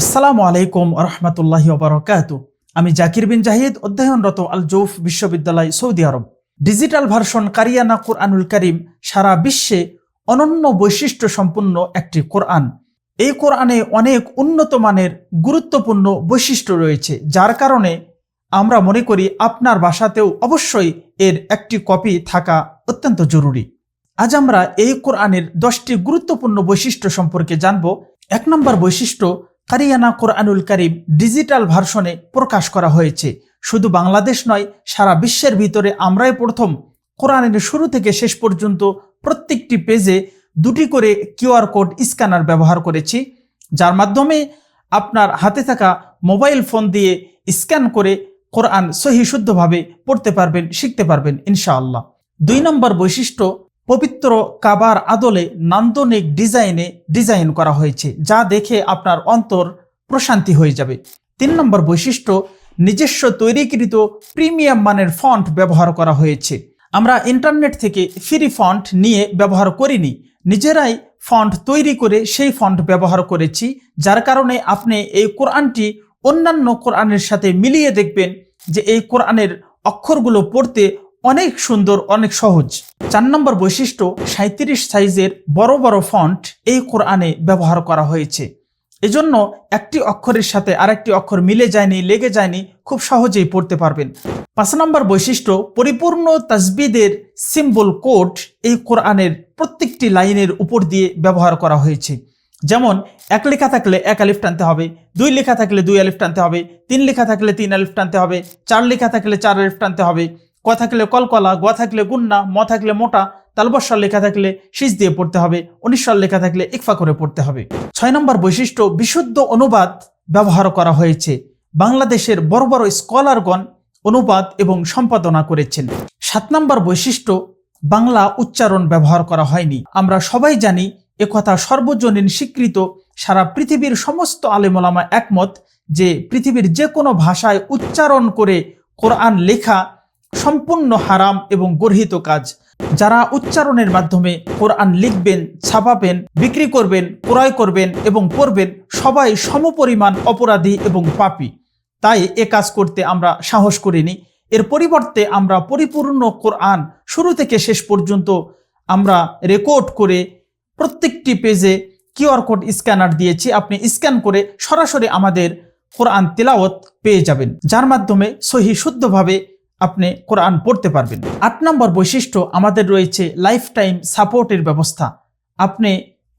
আসসালামু আলাইকুম রহমতুল্লাহ বারকাত। আমি জাকির বিন জাহিদ, অধ্যয়নরত আল জৌফ বিশ্ববিদ্যালয়, সৌদি আরব। ডিজিটাল ভার্সন কারিয়ানা কোরআনুল করিম সারা বিশ্বে অনন্য বৈশিষ্ট্য সম্পন্ন একটি কোরআন। এই কোরআনে অনেক উন্নত মানের গুরুত্বপূর্ণ বৈশিষ্ট্য রয়েছে, যার কারণে আমরা মনে করি আপনার বাসাতেও অবশ্যই এর একটি কপি থাকা অত্যন্ত জরুরি। আজ আমরা এই কোরআনের দশটি গুরুত্বপূর্ণ বৈশিষ্ট্য সম্পর্কে জানব। এক নম্বর বৈশিষ্ট্য কারিয়ানা কোরআনুল করিম ডিজিটাল ভার্সনে প্রকাশ করা হয়েছে। শুধু বাংলাদেশ নয়, সারা বিশ্বের ভিতরে আমরাই প্রথম কোরআনের শুরু থেকে শেষ পর্যন্ত প্রত্যেকটি পেজে দুটি করে কিউআর কোড স্ক্যানার ব্যবহার করেছি, যার মাধ্যমে আপনার হাতে থাকা মোবাইল ফোন দিয়ে স্ক্যান করে কোরআন সহি শুদ্ধভাবে পড়তে পারবেন, শিখতে পারবেন, ইনশাআল্লাহ। দুই নম্বর বৈশিষ্ট্য পবিত্র কাবার আদলে নান্দনিক ডিজাইনে ডিজাইন করা হয়েছে, যা দেখে আপনার অন্তর প্রশান্তি হয়ে যাবে। তিন নম্বর বৈশিষ্ট্য, নিজস্ব তৈরিকৃত প্রিমিয়াম মানের ফন্ট ব্যবহার করা হয়েছে। আমরা ইন্টারনেট থেকে ফ্রি ফন্ট নিয়ে ব্যবহার করিনি, নিজেরাই ফন্ট তৈরি করে সেই ফন্ট ব্যবহার করেছি, যার কারণে আপনি এই কোরআনটি অন্যান্য কোরআনের সাথে মিলিয়ে দেখবেন যে এই কোরআনের অক্ষরগুলো পড়তে অনেক সুন্দর, অনেক সহজ। চার নম্বর বৈশিষ্ট্য সাঁত্রিশ সাইজের বড় বড় ফন্ট এই কোরআনে ব্যবহার করা হয়েছে। এজন্য একটি অক্ষরের সাথে আরেকটি অক্ষর মিলে যায়নি, লেগে যায়নি, খুব সহজেই পড়তে পারবেন। পাঁচ নম্বর বৈশিষ্ট্য, পরিপূর্ণ তাজবিদের সিম্বল কোড এই কোরআনের প্রত্যেকটি লাইনের উপর দিয়ে ব্যবহার করা হয়েছে। যেমন, এক লেখা থাকলে এক আলিফ টানতে হবে, দুই লেখা থাকলে দুই আলিফ টানতে হবে, তিন লেখা থাকলে তিন আলিফ টানতে হবে, চার লেখা থাকলে চার আলিফ টানতে হবে ক থাকলে কলকলা গ থাকলে গুন্না, ম থাকলে মোটা তালবস্বর লেখা থাকলে শীষ দিয়ে পড়তে হবে উনিশ্বর লেখা থাকলে ইকফা করে পড়তে হবে। ছয় নম্বর বৈশিষ্ট্য, বিশুদ্ধ অনুবাদ ব্যবহার করা হয়েছে। বাংলাদেশের বড় বড় স্কলারগণ অনুবাদ এবং সম্পাদনা করেছেন। সাত নম্বর বৈশিষ্ট্য, বাংলা উচ্চারণ ব্যবহার করা হয়নি। আমরা সবাই জানি একথা সর্বজনীন স্বীকৃত, সারা পৃথিবীর সমস্ত আলেমোলামা একমত যে পৃথিবীর যে কোনো ভাষায় উচ্চারণ করে কোরআন লেখা সম্পূর্ণ হারাম এবং গর্হিত কাজ। যারা উচ্চারণের মাধ্যমে কোরআন লিখবেন, ছাপাবেন, বিক্রি করবেন, ক্রয় করবেন এবং পড়বেন, সবাই সমপরিমাণ অপরাধী এবং পাপী। তাই এ কাজ করতে আমরা সাহস করিনি। এর পরিবর্তে আমরা পরিপূর্ণ কোরআন শুরু থেকে শেষ পর্যন্ত আমরা রেকর্ড করে প্রত্যেকটি পেজে কিউআর কোড স্ক্যানার দিয়েছি। আপনি স্ক্যান করে সরাসরি আমাদের কোরআন তেলাওয়াত পেয়ে যাবেন। যার মাধ্যমে সহি শুদ্ধভাবে আপনি কোরআন পড়তে পারবেন। আট নম্বর বৈশিষ্ট্য আমাদের রয়েছে লাইফ টাইম সাপোর্টের ব্যবস্থা। আপনি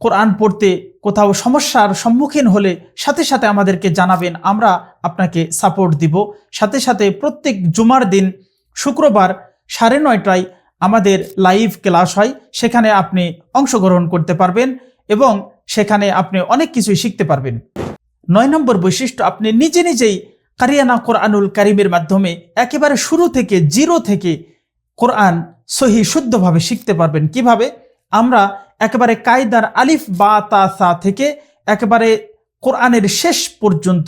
কোরআন পড়তে কোথাও সমস্যার সম্মুখীন হলে সাথে সাথে আমাদেরকে জানাবেন, আমরা আপনাকে সাপোর্ট দিব। সাথে সাথে প্রত্যেক জুমার দিন শুক্রবার সাড়ে নয়টায় আমাদের লাইভ ক্লাস হয়, সেখানে আপনি অংশগ্রহণ করতে পারবেন এবং সেখানে আপনি অনেক কিছুই শিখতে পারবেন। নয় নম্বর বৈশিষ্ট্য, আপনি নিজে নিজেই কারিয়ানা কোরআনুল কারিমের মাধ্যমে একেবারে শুরু থেকে জিরো থেকে কোরআন সহি শুদ্ধভাবে শিখতে পারবেন। কীভাবে? আমরা একেবারে কায়দার আলিফ, বা, তা, সা থেকে একেবারে কোরআনের শেষ পর্যন্ত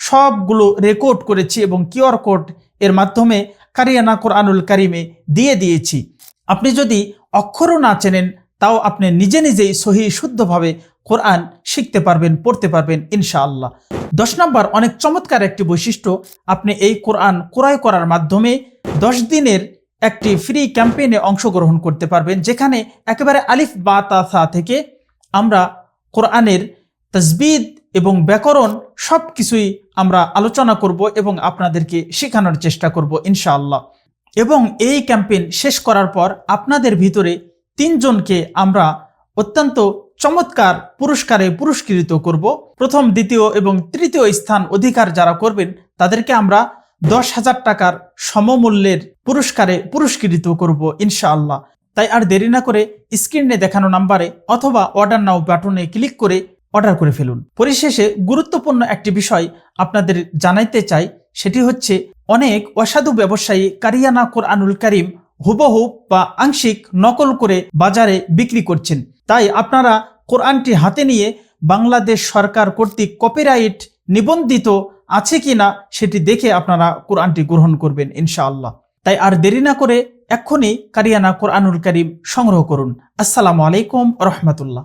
সবগুলো রেকর্ড করেছি এবং কিউআর কোড এর মাধ্যমে কারিয়ানা কোরআনুল কারিমে দিয়ে দিয়েছি। আপনি যদি অক্ষরও না চেনেন তাও আপনি নিজে নিজেই সহি শুদ্ধভাবে কোরআন শিখতে পারবেন, পড়তে পারবেন, ইনশাআল্লাহ। দশ নম্বর, অনেক চমৎকার একটি বৈশিষ্ট্য, আপনি এই কোরআন ক্রয় করার মাধ্যমে দশ দিনের একটি ফ্রি ক্যাম্পেইনে অংশগ্রহণ করতে পারবেন, যেখানে একেবারে আলিফ বা তাসা থেকে আমরা কোরআনের তসবিদ এবং ব্যাকরণ সব কিছুই আমরা আলোচনা করব এবং আপনাদেরকে শেখানোর চেষ্টা করব, ইনশাআল্লাহ। এবং এই ক্যাম্পেইন শেষ করার পর আপনাদের ভিতরে তিনজনকে আমরা অত্যন্ত চমৎকার পুরস্কারে পুরস্কৃত করব। প্রথম, দ্বিতীয় এবং তৃতীয় স্থান অধিকার যারা করবেন, তাদেরকে আমরা দশ হাজার টাকার সমমূল্যের পুরস্কারে পুরস্কৃত করব ইনশাআল্লাহ। তাই আর দেরি না করে স্ক্রিনে দেখানো নাম্বারে অথবা অর্ডার নাও বাটনে ক্লিক করে অর্ডার করে ফেলুন। পরিশেষে গুরুত্বপূর্ণ একটি বিষয় আপনাদের জানাইতে চাই, সেটি হচ্ছে অনেক অসাধু ব্যবসায়ী কারিয়ানা কোরআনুল করিম হুবহু বা আংশিক নকল করে বাজারে বিক্রি করছেন। তাই আপনারা কোরআনটি হাতে নিয়ে বাংলাদেশ সরকার কর্তৃক কপিরাইট নিবন্ধিত আছে কি না সেটি দেখে আপনারা কোরআনটি গ্রহণ করবেন ইনশাআল্লাহ। তাই আর দেরি না করে এক্ষুনি কারিয়ানা কোরআনুল করিম সংগ্রহ করুন। আসসালামু আলাইকুম রহমতুল্লাহ।